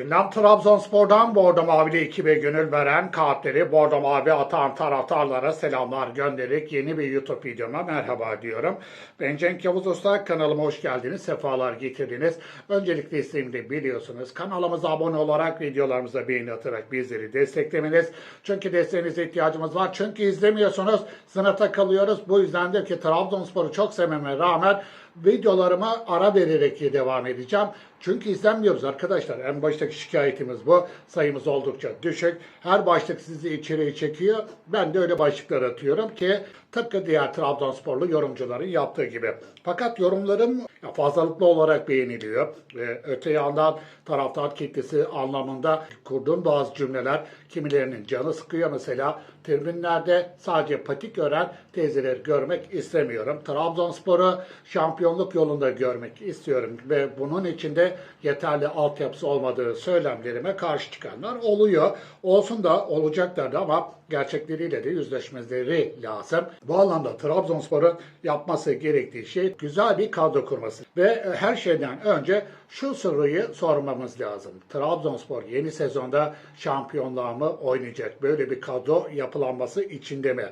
Gündem Trabzonspor'dan Bordo Mavili ekibe gönül veren kalpleri Bordo Mavi atan taraftarlara selamlar göndererek yeni bir YouTube videoma merhaba diyorum. Ben Cenk Yavuz Usta kanalıma hoş geldiniz, sefalar getirdiniz. Öncelikle isteğimi de biliyorsunuz. Kanalımıza abone olarak videolarımıza beğeni atarak bizleri desteklemeniz. Çünkü desteğinize ihtiyacımız var. Çünkü izlemiyorsunuz, sınıfta kalıyoruz. Bu yüzdendir ki Trabzonspor'u çok sevmeme rağmen videolarıma ara vererek devam edeceğim. Çünkü izlenmiyoruz arkadaşlar. En baştaki şikayetimiz bu. Sayımız oldukça düşük. Her başlık sizi içeriye çekiyor. Ben de öyle başlıklar atıyorum ki tıpkı diğer Trabzonsporlu yorumcuların yaptığı gibi. Fakat yorumlarım fazlalıklı olarak beğeniliyor. Ve öte yandan taraftar kitlesi anlamında kurduğum bazı cümleler kimilerinin canı sıkıyor. Mesela tribünlerde sadece patik gören teyzeleri görmek istemiyorum. Trabzonspor'u şampiyonluk yolunda görmek istiyorum ve bunun içinde yeterli altyapısı olmadığı söylemlerime karşı çıkanlar oluyor. Olsun da olacaklar da ama gerçekleriyle de yüzleşmeleri lazım. Bu anlamda Trabzonspor'un yapması gerektiği şey güzel bir kadro kurması. Ve her şeyden önce şu soruyu sormamız lazım. Trabzonspor yeni sezonda şampiyonluğa mı oynayacak? Böyle bir kadro yapılanması içinde mi?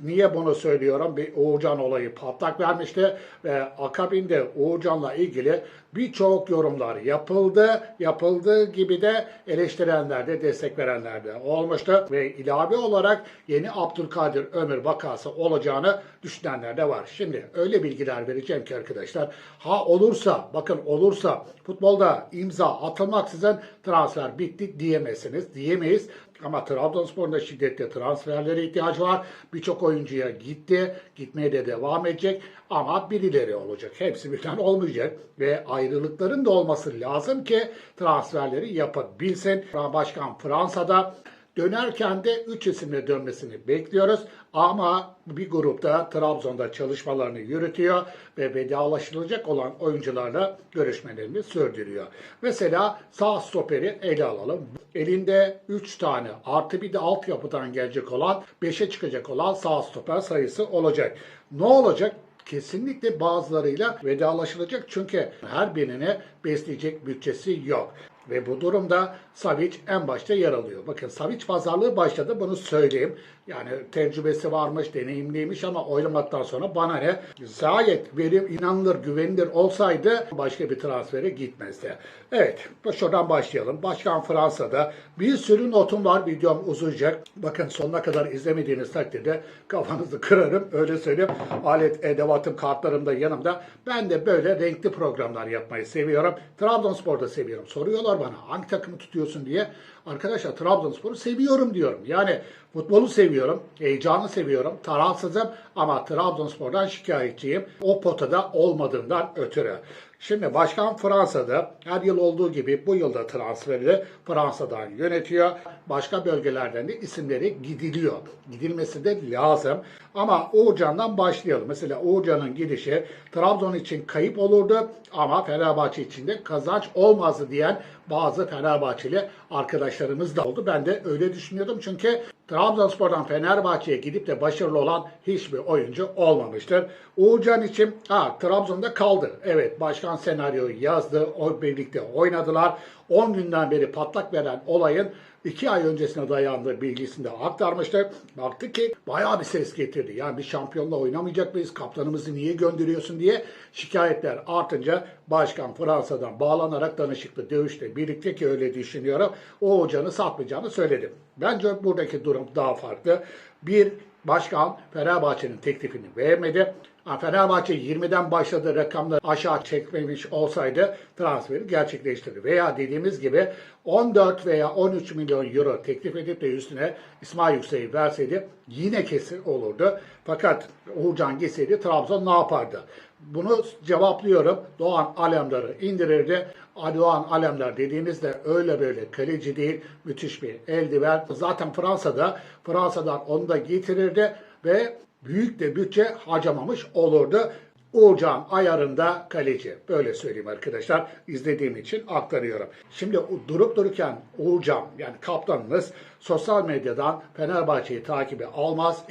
Niye bunu söylüyorum? Bir Uğurcan olayı patlak vermişti ve akabinde Uğurcan'la ilgili birçok yorumlar yapıldı. Yapıldığı gibi de eleştirenler de destek verenler de olmuştu. Ve ilave olarak yeni Abdülkadir Ömür vakası olacağını düşünenler de var. Şimdi öyle bilgiler vereceğim ki arkadaşlar. Ha olursa bakın olursa futbolda imza atılmaksızın transfer bitti diyemezsiniz. Diyemeyiz. Ama Trabzonspor'un da şiddetli transferlere ihtiyacı var. Birçok oyuncuya gitti. Gitmeye de devam edecek. Ama birileri olacak. Hepsi birden olmayacak. Ve ayrılıkların da olması lazım ki transferleri yapabilsin. Başkan Fransa'da Dönerken de 3 isimle dönmesini bekliyoruz. Ama bir grupta Trabzon'da çalışmalarını yürütüyor ve vedalaşılacak olan oyuncularla görüşmelerini sürdürüyor. Mesela sağ stoperi ele alalım. Elinde 3 tane artı bir de altyapıdan gelecek olan 5'e çıkacak olan sağ stoper sayısı olacak. Ne olacak? kesinlikle bazılarıyla vedalaşılacak çünkü her birine besleyecek bütçesi yok. Ve bu durumda Savic en başta yer alıyor. Bakın Savic pazarlığı başladı bunu söyleyeyim. Yani tecrübesi varmış, deneyimliymiş ama oylamaktan sonra bana ne? Gayet verim, inanılır, güvenilir olsaydı başka bir transfere gitmezdi. Evet, şuradan başlayalım. Başkan Fransa'da bir sürü notum var. Videom uzayacak. Bakın sonuna kadar izlemediğiniz takdirde kafanızı kırarım. Öyle söyleyeyim. Alet, edevatım, kartlarım da yanımda. Ben de böyle renkli programlar yapmayı seviyorum. Trabzonspor'da seviyorum. Soruyorlar bana hangi takımı tutuyorsun diye. Arkadaşlar Trabzonspor'u seviyorum diyorum. Yani futbolu seviyorum, heyecanı seviyorum, tarafsızım ama Trabzonspor'dan şikayetçiyim. O potada olmadığından ötürü. Şimdi başkan Fransa'da her yıl olduğu gibi bu yılda transferi Fransa'dan yönetiyor. Başka bölgelerden de isimleri gidiliyor. Gidilmesi de lazım. Ama Uğurcan'dan başlayalım. Mesela Uğurcan'ın gidişi Trabzon için kayıp olurdu ama Fenerbahçe için de kazanç olmazdı diyen bazı Fenerbahçeli arkadaşlarımız da oldu. Ben de öyle düşünüyordum çünkü Trabzonspor'dan Fenerbahçe'ye gidip de başarılı olan hiçbir oyuncu olmamıştır. Uğurcan için ha, Trabzon'da kaldı. Evet başkan senaryoyu yazdı. O birlikte oynadılar. 10 günden beri patlak veren olayın 2 ay öncesine dayandığı bilgisini de aktarmıştı. Baktı ki bayağı bir ses getirdi. Yani bir şampiyonla oynamayacak mıyız? Kaptanımızı niye gönderiyorsun diye şikayetler artınca başkan Fransa'dan bağlanarak danışıklı dövüşle birlikte ki öyle düşünüyorum. O hocanı satmayacağını söyledi. Bence buradaki durum daha farklı. Bir başkan Fenerbahçe'nin teklifini vermedi. Fenerbahçe 20'den başladığı rakamları aşağı çekmemiş olsaydı transferi gerçekleştirir. Veya dediğimiz gibi 14 veya 13 milyon euro teklif edip de üstüne İsmail Yüksek'i verseydi yine kesin olurdu. Fakat Uğurcan gitseydi Trabzon ne yapardı? Bunu cevaplıyorum. Doğan Alemdar'ı indirirdi. Doğan Alemdar dediğinizde öyle böyle kaleci değil, müthiş bir eldiven. Zaten Fransa'da, Fransa'dan onu da getirirdi ve büyük de bütçe harcamamış olurdu. Uğurcan ayarında kaleci. Böyle söyleyeyim arkadaşlar. İzlediğim için aktarıyorum. Şimdi durup dururken Uğurcan yani kaptanınız sosyal medyadan Fenerbahçe'yi takibi almaz.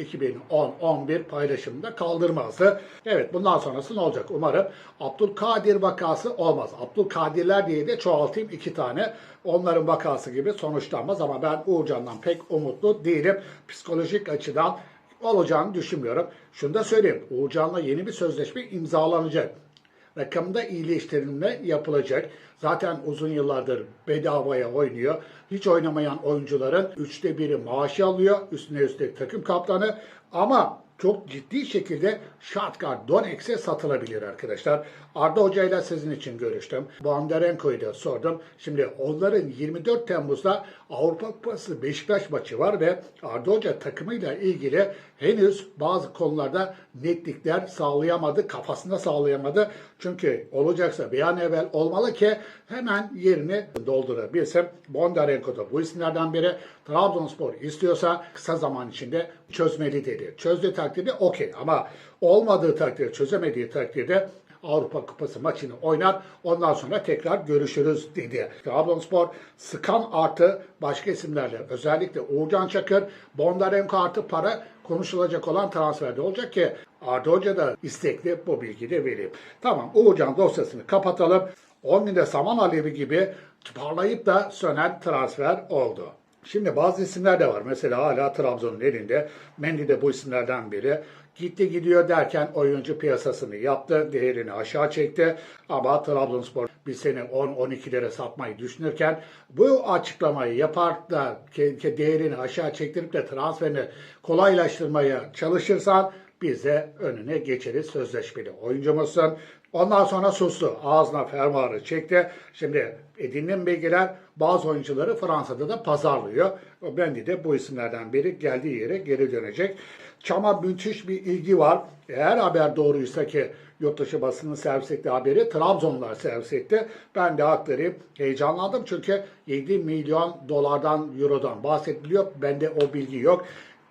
2010-11 paylaşımında kaldırmazdı. Evet bundan sonrası ne olacak? Umarım Abdülkadir vakası olmaz. Abdülkadirler diye de çoğaltayım iki tane. Onların vakası gibi sonuçlanmaz ama ben Uğurcan'dan pek umutlu değilim. Psikolojik açıdan olacağını düşünmüyorum. Şunu da söyleyeyim. Uğurcan'la yeni bir sözleşme imzalanacak. Rakamda iyileştirilme yapılacak. Zaten uzun yıllardır bedavaya oynuyor. Hiç oynamayan oyuncuların üçte biri maaşı alıyor. Üstüne üstlük takım kaptanı. Ama çok ciddi şekilde Shakhtar Donetsk'e satılabilir arkadaşlar. Arda Hoca ile sizin için görüştüm. Bondarenko'yu da sordum. Şimdi onların 24 Temmuz'da Avrupa Kupası Beşiktaş maçı var ve Arda Hoca takımıyla ilgili henüz bazı konularda netlikler sağlayamadı, kafasında sağlayamadı. Çünkü olacaksa bir an evvel olmalı ki hemen yerini doldurabilsin. Bondarenko da bu isimlerden biri. Trabzonspor istiyorsa kısa zaman içinde çözmeli dedi. Çözdüğü takdirde okey ama olmadığı takdirde, çözemediği takdirde Avrupa Kupası maçını oynar. Ondan sonra tekrar görüşürüz dedi. Trabzonspor sıkan artı başka isimlerle özellikle Uğurcan Çakır, Bondarenko artı para konuşulacak olan transferde olacak ki Arda Hoca da istekli bu bilgiyi de vereyim. Tamam Uğurcan dosyasını kapatalım. 10 günde saman alevi gibi parlayıp da sönen transfer oldu. Şimdi bazı isimler de var. Mesela hala Trabzon'un elinde. Mendy de bu isimlerden biri. Gitti gidiyor derken oyuncu piyasasını yaptı. Değerini aşağı çekti. Ama Trabzonspor bir sene 10-12 lira satmayı düşünürken bu açıklamayı yapar da değerini aşağı çektirip de transferini kolaylaştırmaya çalışırsan biz de önüne geçeriz sözleşmeli oyuncumuzsun. Ondan sonra sustu. Ağzına fermuarı çekti. Şimdi edinilen bilgiler bazı oyuncuları Fransa'da da pazarlıyor. Bendi de bu isimlerden biri geldiği yere geri dönecek. Çam'a müthiş bir ilgi var. Eğer haber doğruysa ki yurt dışı basının servis ettiği haberi Trabzonlar servis etti. Ben de aktarayım. Heyecanlandım çünkü 7 milyon dolardan, eurodan bahsediliyor. Bende o bilgi yok.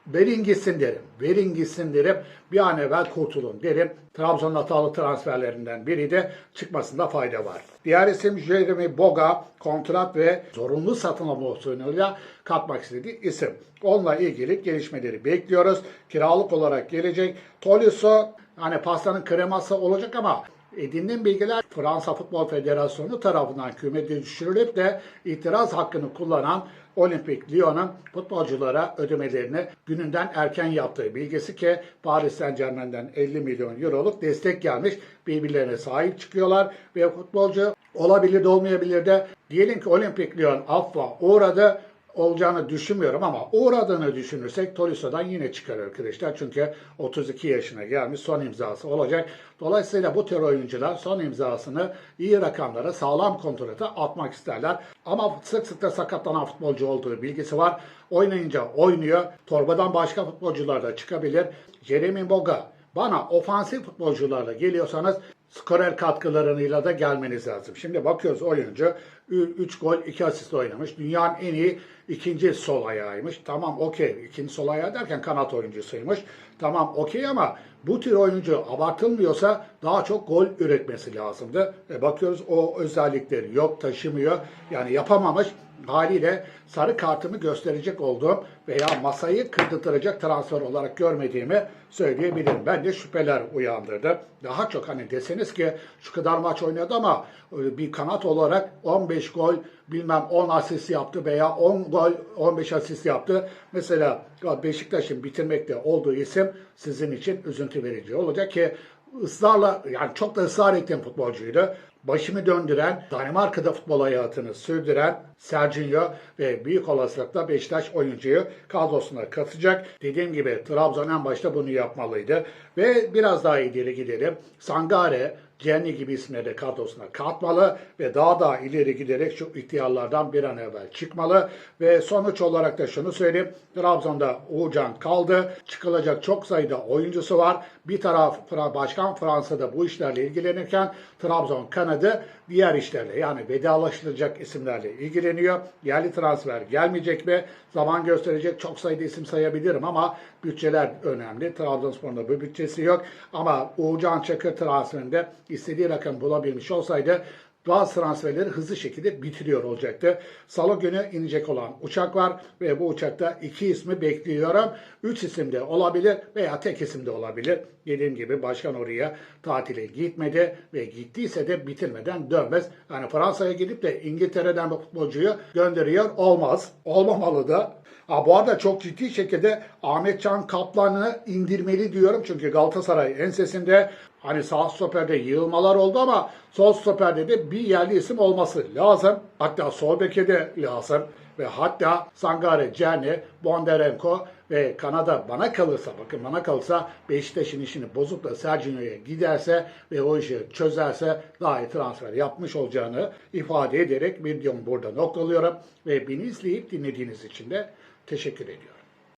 Verin gitsin derim. Verin gitsin derim. Bir an evvel kurtulun derim. Trabzon'un hatalı transferlerinden biri de çıkmasında fayda var. Diğer isim Jeremy Boga kontrat ve zorunlu satın alma opsiyonuyla katmak istediği isim. Onunla ilgili gelişmeleri bekliyoruz. Kiralık olarak gelecek. Tolisso hani pastanın kreması olacak ama edinilen bilgiler Fransa Futbol Federasyonu tarafından kümede düşürülüp de itiraz hakkını kullanan Olimpik Lyon'un futbolculara ödemelerini gününden erken yaptığı bilgisi ki Paris Saint Germain'den 50 milyon euroluk destek gelmiş. Birbirlerine sahip çıkıyorlar ve futbolcu olabilir de olmayabilir de diyelim ki Olimpik Lyon affa uğradı olacağını düşünmüyorum ama uğradığını düşünürsek Tolisso'dan yine çıkar arkadaşlar. Çünkü 32 yaşına gelmiş son imzası olacak. Dolayısıyla bu tür oyuncular son imzasını iyi rakamlara sağlam kontrata atmak isterler. Ama sık sık da sakatlanan futbolcu olduğu bilgisi var. Oynayınca oynuyor. Torbadan başka futbolcular da çıkabilir. Jeremy Boga bana ofansif futbolcularla geliyorsanız skorer katkılarıyla da gelmeniz lazım. Şimdi bakıyoruz oyuncu 3 gol 2 asist oynamış. Dünyanın en iyi ikinci sol ayağıymış. Tamam okey. İkinci sol ayağı derken kanat oyuncusuymuş. Tamam okey ama bu tür oyuncu abartılmıyorsa daha çok gol üretmesi lazımdı. E bakıyoruz o özellikleri yok taşımıyor. Yani yapamamış haliyle sarı kartımı gösterecek olduğum veya masayı kırdırtacak transfer olarak görmediğimi söyleyebilirim. Ben de şüpheler uyandırdı. Daha çok hani deseniz ki şu kadar maç oynadı ama e, bir kanat olarak 15 gol bilmem 10 asist yaptı veya 10 gol 15 asist yaptı. Mesela Beşiktaş'ın bitirmekte olduğu isim sizin için üzüntü verici olacak ki ısrarla yani çok da ısrar ettiğim futbolcuydu. Başımı döndüren, Danimarka'da futbol hayatını sürdüren Serginho ve büyük olasılıkla Beşiktaş oyuncuyu kadrosuna katacak. Dediğim gibi Trabzon en başta bunu yapmalıydı. Ve biraz daha ileri gidelim. Sangare, Jenny gibi isimleri de kadrosuna katmalı ve daha da ileri giderek şu ihtiyarlardan bir an evvel çıkmalı. Ve sonuç olarak da şunu söyleyeyim. Trabzon'da Uğurcan kaldı. Çıkılacak çok sayıda oyuncusu var. Bir taraf Başkan Fransa'da bu işlerle ilgilenirken Trabzon kanadı diğer işlerle yani vedalaşılacak isimlerle ilgileniyor. Yerli transfer gelmeyecek mi? Zaman gösterecek çok sayıda isim sayabilirim ama bütçeler önemli. Trabzonspor'un da bu bütçesi yok. Ama Uğurcan Çakır transferinde istediği rakam bulabilmiş olsaydı bazı transferleri hızlı şekilde bitiriyor olacaktı. Salı günü inecek olan uçak var ve bu uçakta iki ismi bekliyorum. Üç isim de olabilir veya tek isim de olabilir. Dediğim gibi başkan oraya tatile gitmedi ve gittiyse de bitirmeden dönmez. Yani Fransa'ya gidip de İngiltere'den bir futbolcuyu gönderiyor olmaz. Olmamalı da. Ha, bu arada çok ciddi şekilde Ahmet Can Kaplan'ı indirmeli diyorum. Çünkü Galatasaray ensesinde hani sağ stoperde yığılmalar oldu ama sol stoperde de bir yerli isim olması lazım. Hatta sol beke de lazım. Ve hatta Sangare, Cerny, Bondarenko ve Kanada bana kalırsa bakın bana kalırsa Beşiktaş'ın işini bozup da Sergio'ya giderse ve o işi çözerse daha iyi transfer yapmış olacağını ifade ederek videomu burada noktalıyorum. Ve beni izleyip dinlediğiniz için de teşekkür ediyorum.